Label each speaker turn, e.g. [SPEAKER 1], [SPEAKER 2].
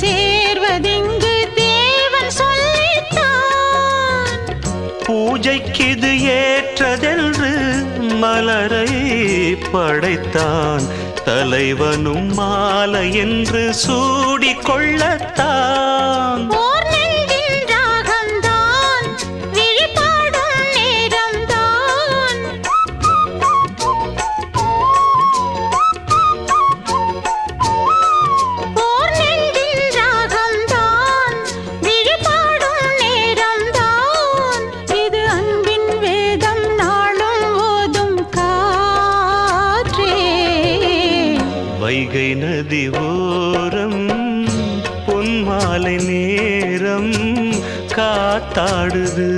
[SPEAKER 1] சேர்வதிங்கு தேவன் சொல்லித்தான்.
[SPEAKER 2] பூஜைக்கு இது ஏற்றதென்று மலரை படைத்தான். தலைவனும் மாலை என்று சூடிக்கொள் வைகை நதி ஓரம் பொன்மாலை நேரம் காத்தாடுது.